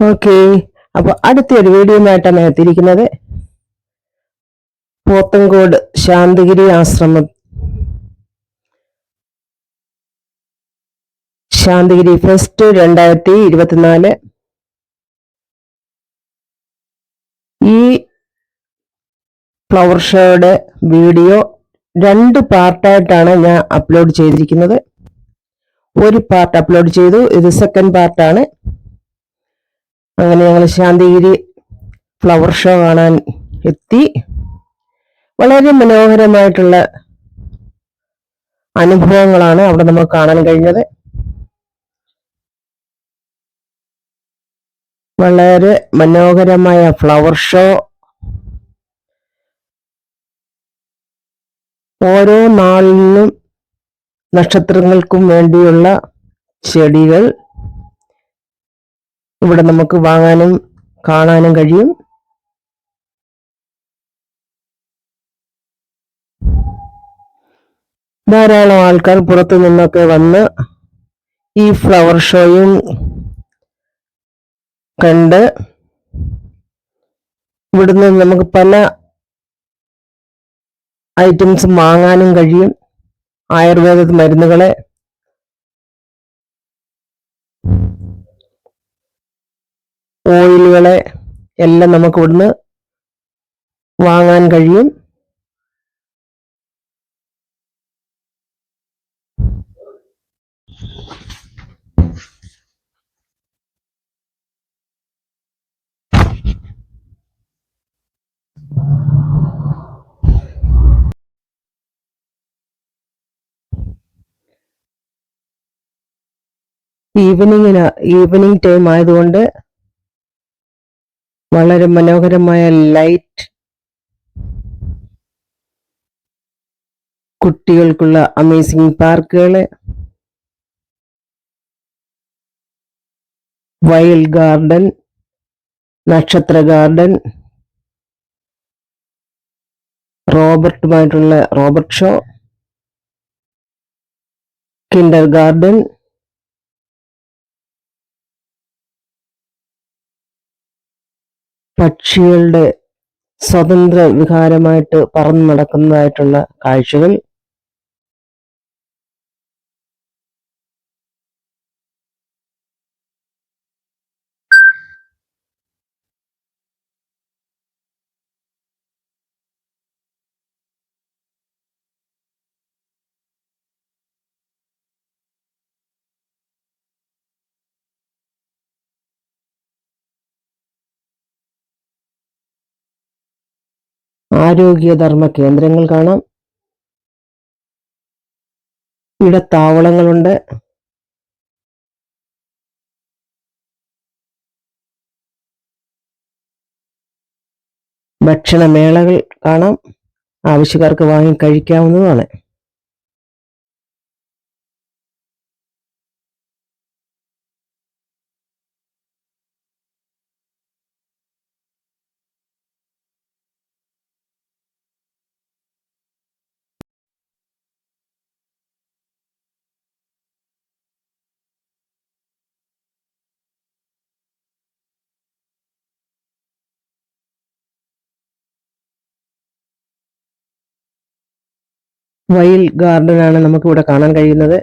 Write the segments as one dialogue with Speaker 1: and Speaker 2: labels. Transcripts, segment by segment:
Speaker 1: Okay. അപ്പൊ അടുത്തൊരു വീഡിയോയുമായിട്ടാണ് എത്തിയിരിക്കുന്നത് പോത്തങ്കോട് ശാന്തിഗിരി ആശ്രമം. ശാന്തിഗിരി ഫെസ്റ്റ് രണ്ടായിരത്തി ഇരുപത്തിനാല് ഈ ഫ്ലവർ ഷോയുടെ വീഡിയോ രണ്ട് പാർട്ടായിട്ടാണ് ഞാൻ അപ്ലോഡ് ചെയ്തിരിക്കുന്നത്. ഒരു പാർട്ട് അപ്ലോഡ് ചെയ്തു ഇത് സെക്കൻഡ് പാർട്ടാണ് അങ്ങനെ ഞങ്ങൾ ശാന്തിഗിരി ഫ്ലവർ ഷോ കാണാൻ എത്തി. വളരെ മനോഹരമായിട്ടുള്ള അനുഭവങ്ങളാണ് അവിടെ നമുക്ക് കാണാൻ കഴിഞ്ഞത്. വളരെ മനോഹരമായ ഫ്ലവർ ഷോ ഓരോ നാളിനും നക്ഷത്രങ്ങൾക്കും വേണ്ടിയുള്ള ചെടികൾ. ഇവിടെ നമുക്ക് വാങ്ങാനും കാണാനും കഴിയും. ധാരാളം ആൾക്കാർ പുറത്തു നിന്നൊക്കെ വന്ന് ഈ ഫ്ലവർ ഷോയും കണ്ട് ഇവിടുന്ന് നമുക്ക് പല ഐറ്റംസ് വാങ്ങാനും കഴിയും. ആയുർവേദ മരുന്നുകളെ ഓയിലുകളെ എല്ലാം നമുക്ക് ഇവിടുന്ന് വാങ്ങാൻ കഴിയും. ഈവനിങ്ങിന് ഈവനിങ് ടൈം ആയതുകൊണ്ട് വളരെ മനോഹരമായ ലൈറ്റ് കുട്ടികൾക്കുള്ള അമേസിംഗ് പാർക്കുകൾ വൈൽഡ് ഗാർഡൻ നക്ഷത്ര ഗാർഡൻ റോബർട്ടുമായിട്ടുള്ള റോബർട്ട് ഷോ കിൻഡർ ഗാർഡൻ പക്ഷികളുടെ സ്വതന്ത്ര വിഹാരമായിട്ട് പറന്നു നടക്കുന്നതായിട്ടുള്ള കാഴ്ചകൾ ആരോഗ്യധർമ്മ കേന്ദ്രങ്ങൾ കാണാം. ഇടത്താവളങ്ങളുണ്ട്. താവളങ്ങളുണ്ട് ഭക്ഷണമേളകൾ കാണാം. ആവശ്യക്കാർക്ക് വാങ്ങി കഴിക്കാവുന്നതാണ്. വൈൽ ഗാർഡൻ ആണ് നമുക്ക് ഇവിടെ കാണാൻ കഴിയുന്നത്.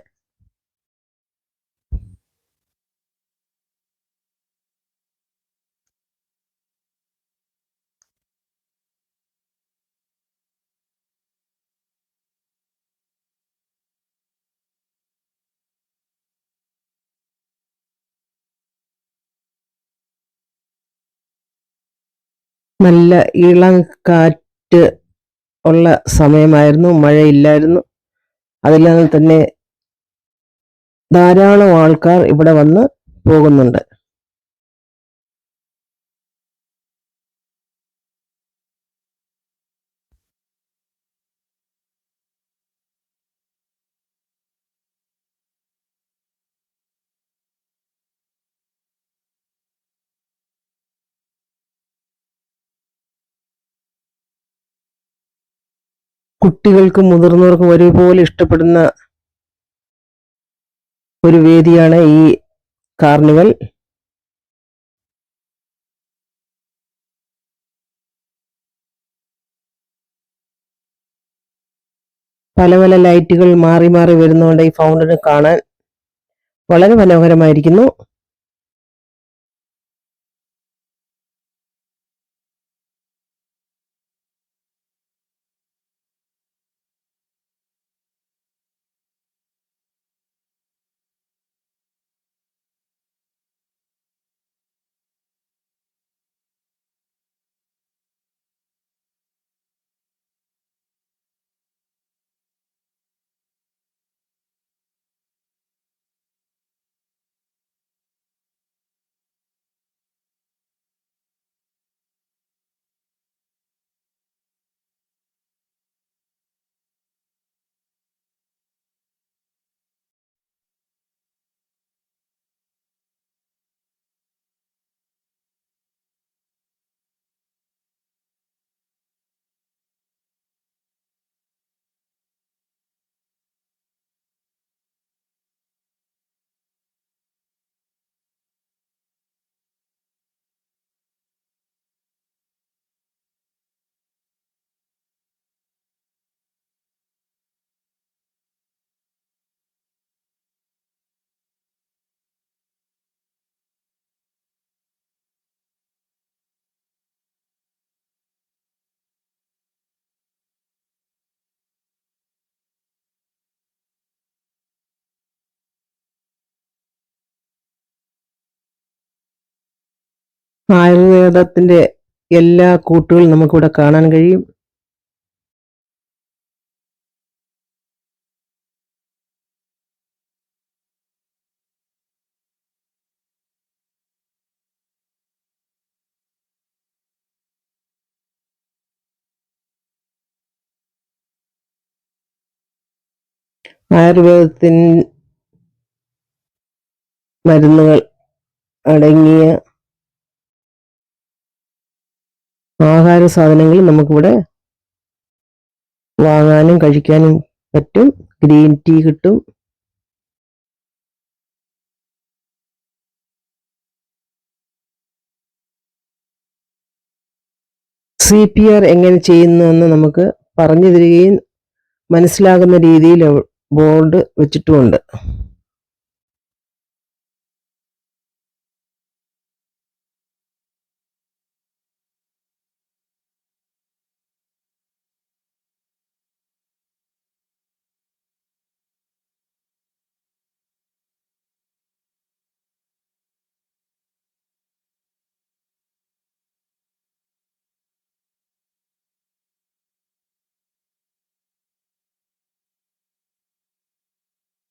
Speaker 1: നല്ല ഇളം കാറ്റ് ഉള്ള സമയമായിരുന്നു മഴയില്ലായിരുന്നു. അതില്ലാതെ തന്നെ ധാരാളം ആൾക്കാർ ഇവിടെ വന്ന് പോകുന്നുണ്ട്. കുട്ടികൾക്കും മുതിർന്നവർക്കും ഒരുപോലെ ഇഷ്ടപ്പെടുന്ന ഒരു വേദിയാണ് ഈ കാർണിവൽ. പല പല ലൈറ്റുകൾ മാറി മാറി വരുന്നതുകൊണ്ട് ഈ ഫൗണ്ടനെ കാണാൻ വളരെ മനോഹരമായിരിക്കുന്നു. ആയുർവേദത്തിന്റെ എല്ലാ കൂട്ടുകളും നമുക്കിവിടെ കാണാൻ കഴിയും. ആയുർവേദത്തിൻ മരുന്നുകൾ അടങ്ങിയ ആഹാര സാധനങ്ങൾ നമുക്കിവിടെ വാങ്ങാനും കഴിക്കാനും പറ്റും. ഗ്രീൻ ടീ കിട്ടും. സി പി ആർ എങ്ങനെ ചെയ്യുന്നുവെന്ന് നമുക്ക് പറഞ്ഞു തരികയും മനസ്സിലാകുന്ന രീതിയിൽ ബോർഡ് വെച്ചിട്ടുമുണ്ട്.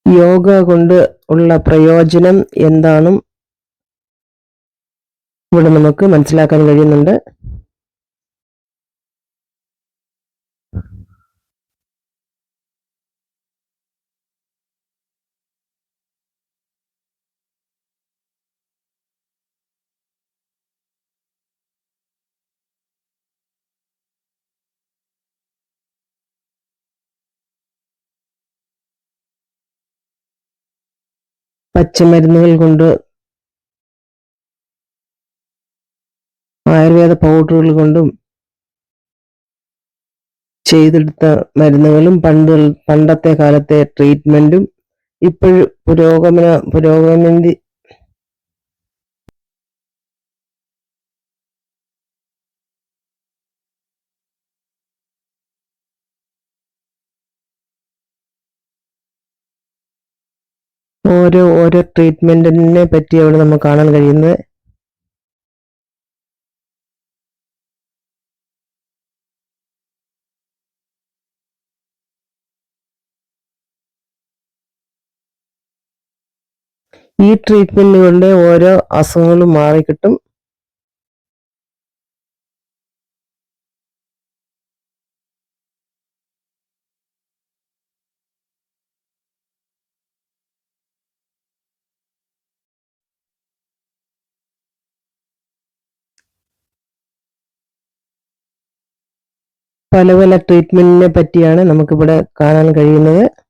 Speaker 1: യോഗ കൊണ്ട് ഉള്ള പ്രയോജനം എന്താണെന്നും ഇവിടെ നമുക്ക് മനസ്സിലാക്കാൻ കഴിയുന്നുണ്ട്. പച്ചമരുന്നുകൾ കൊണ്ട് ആയുർവേദ പൗഡറുകൾ കൊണ്ടും ചെയ്തെടുത്ത മരുന്നുകളും പണ്ട് പണ്ടത്തെ കാലത്തെ ട്രീറ്റ്മെന്റും ഇപ്പോഴും പുരോഗമന പുരോഗമന ഓരോ ഓരോ ട്രീറ്റ്മെന്റിനെ പറ്റി അവിടെ നമുക്ക് കാണാൻ കഴിയുന്നത്. ഈ ട്രീറ്റ്മെന്റുകളുടെ ഓരോ അസുഖങ്ങളും മാറിക്കിട്ടും. പല പല ട്രീറ്റ്മെന്റിനെ പറ്റിയാണ് നമുക്കിവിടെ കാണാൻ കഴിയുന്നത്.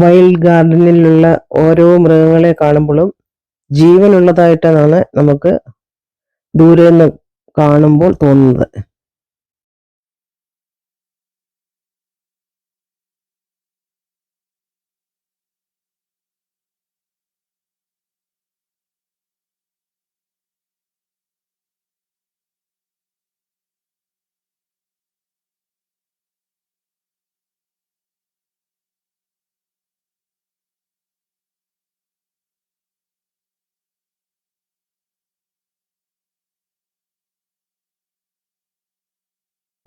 Speaker 1: വൈൽഡ് ഗാർഡനിലുള്ള ഓരോ മൃഗങ്ങളെ കാണുമ്പോഴും ജീവനുള്ളതായിട്ടാണ് നമുക്ക് ദൂരെ നിന്ന് കാണുമ്പോൾ തോന്നുന്നത്.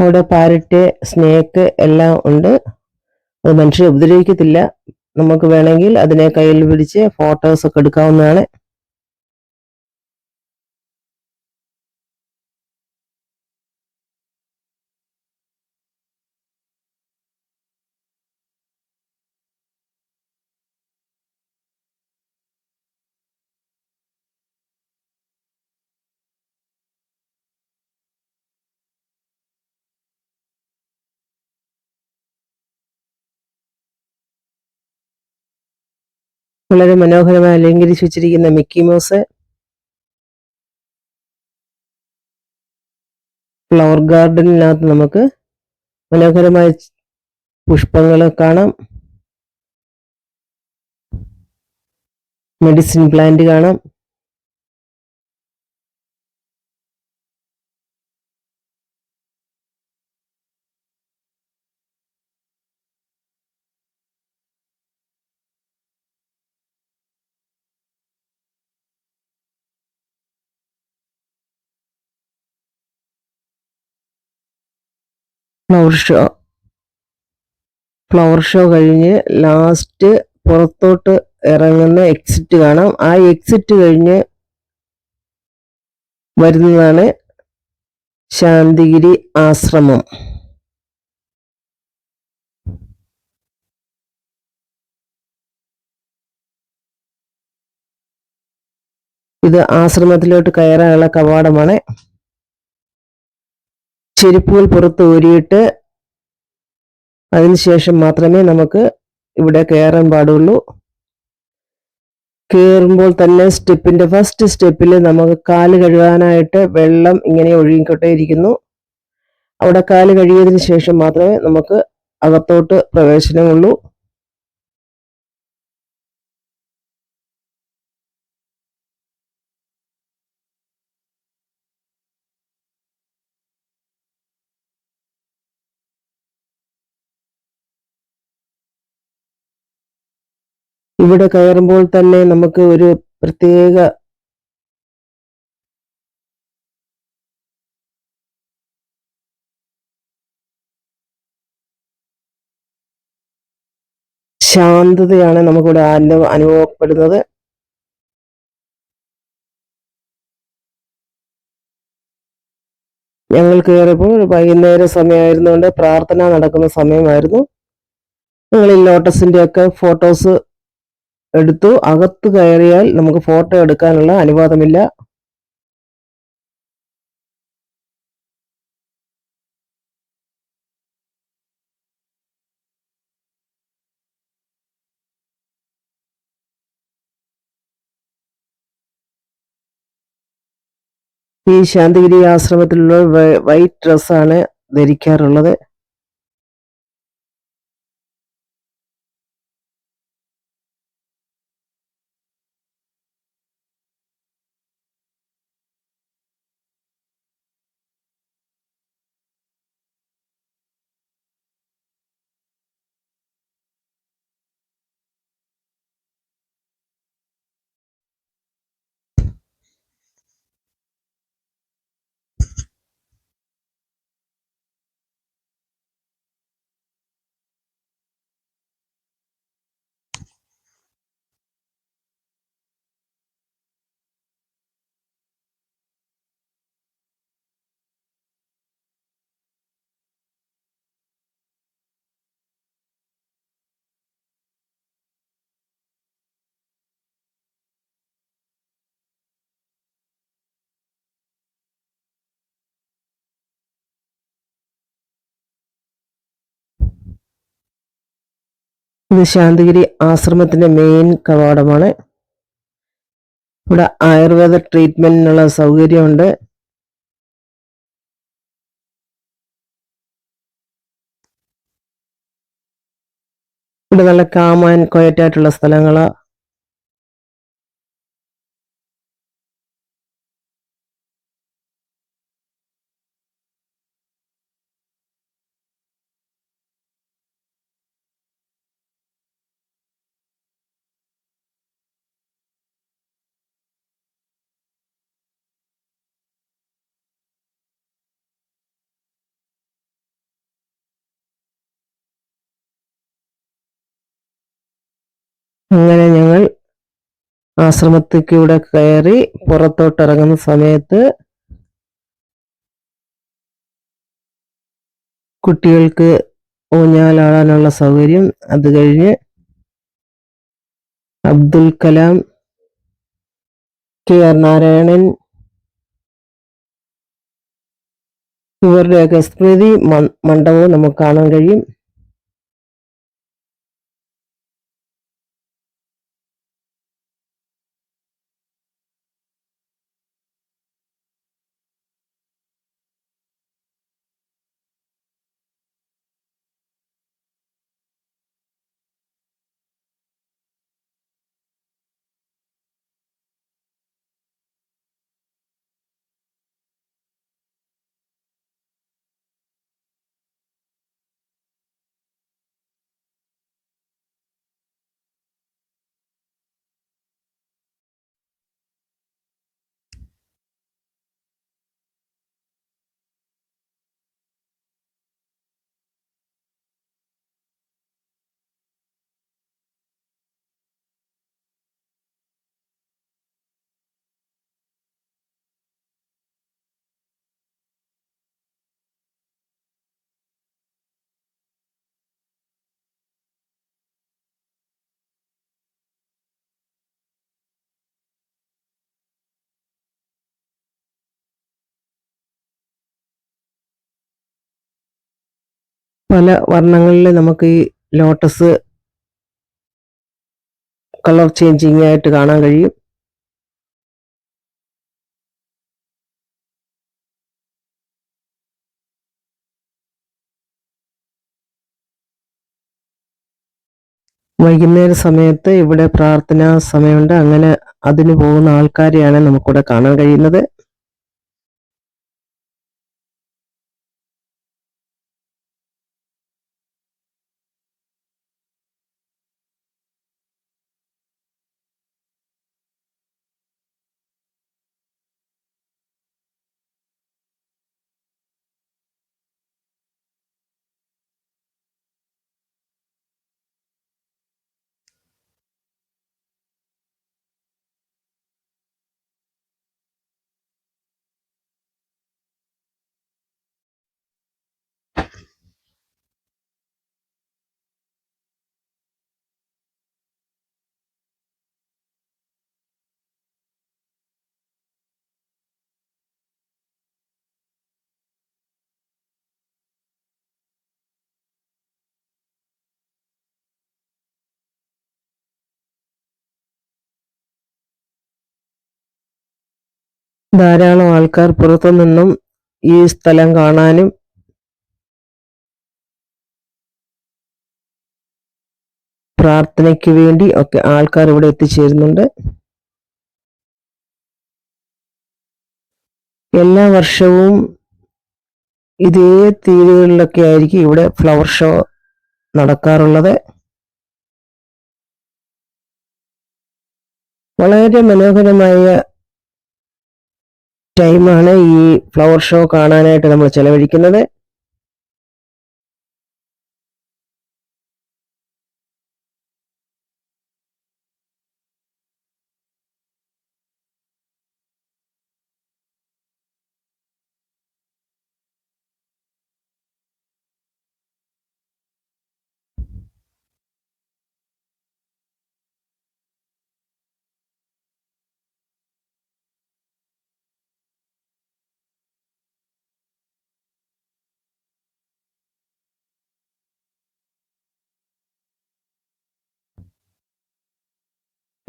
Speaker 1: അവിടെ പാരറ്റ് സ്നേക്ക് എല്ലാം ഉണ്ട്. അത് മനുഷ്യരെ ഉപദ്രവിക്കത്തില്ല. നമുക്ക് വേണമെങ്കിൽ അതിനെ കയ്യിൽ പിടിച്ച് ഫോട്ടോസ് ഒക്കെ എടുക്കാവുന്നതാണ്. വളരെ മനോഹരമായി അലങ്കരിച്ചു വെച്ചിരിക്കുന്ന മിക്കി മൗസ്. ഫ്ലവർ ഗാർഡനിനകത്ത് നമുക്ക് മനോഹരമായ പുഷ്പങ്ങൾ കാണാം. മെഡിസിൻ പ്ലാന്റ് കാണാം. ഫ്ലവർ ഷോ ഫ്ലവർ ഷോ കഴിഞ്ഞ് ലാസ്റ്റ് പുറത്തോട്ട് ഇറങ്ങുന്ന എക്സിറ്റ് കാണാം. ആ എക്സിറ്റ് കഴിഞ്ഞ് വരുന്നതാണ് ശാന്തിഗിരി ആശ്രമം. ഇത് ആശ്രമത്തിലോട്ട് കയറാനുള്ള കവാടമാണ്. ചെരുപ്പുകൾ പുറത്ത് ഊരിയിട്ട് അതിനുശേഷം മാത്രമേ നമുക്ക് ഇവിടെ കയറാൻ പാടുള്ളൂ. കയറുമ്പോൾ തന്നെ സ്റ്റെപ്പിന്റെ ഫസ്റ്റ് സ്റ്റെപ്പിൽ നമുക്ക് കാൽ കഴുകാനായിട്ട് വെള്ളം ഇങ്ങനെ ഒഴുകിക്കൊണ്ടേയിരിക്കുന്നു അവിടെ കാൽ കഴുകിയതിന് ശേഷം മാത്രമേ നമുക്ക് അകത്തോട്ട് പ്രവേശനമുള്ളൂ. ഇവിടെ കയറുമ്പോൾ തന്നെ നമുക്ക് ഒരു പ്രത്യേക ശാന്തതയാണ് നമുക്കിവിടെ അനുഭവ അനുഭവപ്പെടുന്നത്. ഞങ്ങൾ കയറിയപ്പോൾ വൈകുന്നേര സമയമായിരുന്നുകൊണ്ട് പ്രാർത്ഥന നടക്കുന്ന സമയമായിരുന്നു. ഞങ്ങൾ ഈ ലോട്ടസിന്റെ ഒക്കെ ഫോട്ടോസ് എടുത്തു അകത്ത് കയറിയാൽ നമുക്ക് ഫോട്ടോ എടുക്കാനുള്ള അനുവാദമില്ല. ഈ ശാന്തിഗിരി ആശ്രമത്തിലുള്ള വൈറ്റ് ഡ്രസ്സാണ് ധരിക്കാറുള്ളത്. ഇത് ശാന്തിഗിരി ആശ്രമത്തിന്റെ മെയിൻ കവാടമാണ്. ഇവിടെ ആയുർവേദ ട്രീറ്റ്മെന്റിനുള്ള സൗകര്യമുണ്ട്. ഇവിടെ നല്ല കാമാൻ കൊയറ്റായിട്ടുള്ള സ്ഥലങ്ങളാ. അങ്ങനെ ഞങ്ങൾ ആശ്രമത്തിലൂടെ കയറി പുറത്തോട്ട് ഇറങ്ങുന്ന സമയത്ത് കുട്ടികൾക്ക് ഊഞ്ഞാലാടാനുള്ള സൗകര്യം അത് കഴിഞ്ഞ് അബ്ദുൽ കലാം കെ ആർ നാരായണൻ ഇവരുടെയൊക്കെ സ്മൃതി മണ്ഡപവും നമുക്ക് കാണാൻ കഴിയും. പല വർണങ്ങളിൽ നമുക്ക് ഈ ലോട്ടസ് കളർ ചേഞ്ചിങ് ആയിട്ട് കാണാൻ കഴിയും. വൈകുന്നേര സമയത്ത് ഇവിടെ പ്രാർത്ഥനാ സമയമുണ്ട്. അങ്ങനെ അതിന് പോകുന്ന ആൾക്കാരെയാണ് നമുക്കിവിടെ കാണാൻ കഴിയുന്നത്. ധാരാളം ആൾക്കാർ പുറത്തു നിന്നും ഈ സ്ഥലം കാണാനും പ്രാർത്ഥനയ്ക്ക് വേണ്ടി ഒക്കെ ആൾക്കാർ ഇവിടെ എത്തിച്ചേരുന്നുണ്ട്. എല്ലാ വർഷവും ഇതേ തീയതികളിലൊക്കെ ആയിരിക്കും ഇവിടെ ഫ്ലവർ ഷോ നടക്കാറുള്ളത്. വളരെ മനോഹരമായ ടൈമാണ് ഈ ഫ്ലവർ ഷോ കാണാനായിട്ട് നമ്മൾ ചെലവഴിക്കുന്നത്.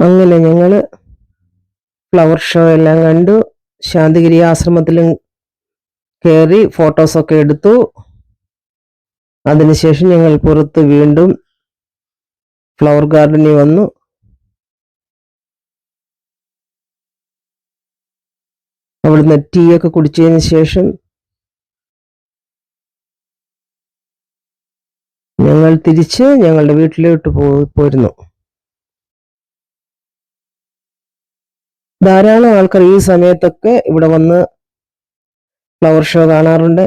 Speaker 1: അങ്ങനെ ഞങ്ങൾ ഫ്ലവർ ഷോ എല്ലാം കണ്ടു. ശാന്തിഗിരി ആശ്രമത്തിലും കയറി ഫോട്ടോസൊക്കെ എടുത്തു. അതിനുശേഷം ഞങ്ങൾ പുറത്ത് വീണ്ടും ഫ്ലവർ ഗാർഡനിൽ വന്നു. അവിടുന്ന് ടീ ഒക്കെ കുടിച്ചതിന് ശേഷം ഞങ്ങൾ തിരിച്ച് ഞങ്ങളുടെ വീട്ടിലോട്ട് പോ പോരുന്നു. ധാരാളം ആൾക്കാർ ഈ സമയത്തൊക്കെ ഇവിടെ വന്ന് ഫ്ലവർ ഷോ കാണാറുണ്ട്.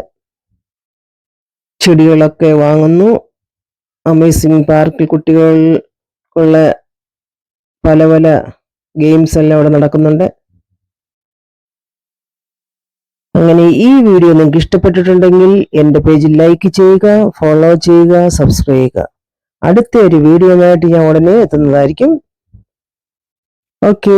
Speaker 1: ചെടികളൊക്കെ വാങ്ങുന്നു. അമേസിംഗ് പാർക്കിൽ കുട്ടികൾക്കുള്ള പല പല ഗെയിംസ് എല്ലാം അവിടെ നടക്കുന്നുണ്ട്. അങ്ങനെ ഈ വീഡിയോ നിങ്ങൾക്ക് ഇഷ്ടപ്പെട്ടിട്ടുണ്ടെങ്കിൽ എന്റെ പേജിൽ ലൈക്ക് ചെയ്യുക ഫോളോ ചെയ്യുക സബ്സ്ക്രൈബ് ചെയ്യുക. അടുത്ത ഒരു വീഡിയോ ഞാൻ ഉടനെ എത്തുന്നതായിരിക്കും. ഓക്കേ